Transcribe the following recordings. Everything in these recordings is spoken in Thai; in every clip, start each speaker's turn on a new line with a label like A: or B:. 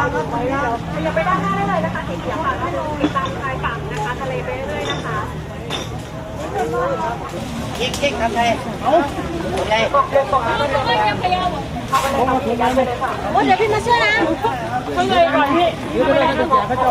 A: อย่าไปด้านหน้าได้เลยนะคะสีเขียวค่ะก็ดูตามชายฝั่งนะคะทะเลไปเรื่อยๆนะคะ
B: เจ๊กเจ๊กทำไงเอาไง
A: โอ้เดี๋ยวพี่มาช่วยนะ
B: ข้างในก่อนพี่ยืนไปเลยจะแจกพระเจ้า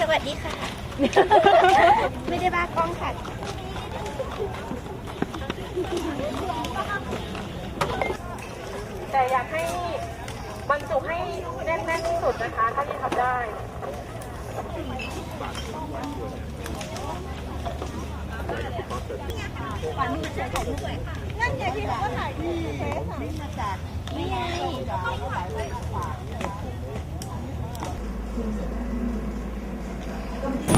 A: สวั
C: สดีค่ะ ไม่ได้บ้ากล้องค่ะ
A: แต่อยากให้บรรจุให้แน่นๆที่สุดนะคะถ้าที่ทำได้
C: นั่นไงพี่เขาก็ถ่ายที่เฟซมาจากไม่ไง 겁니다.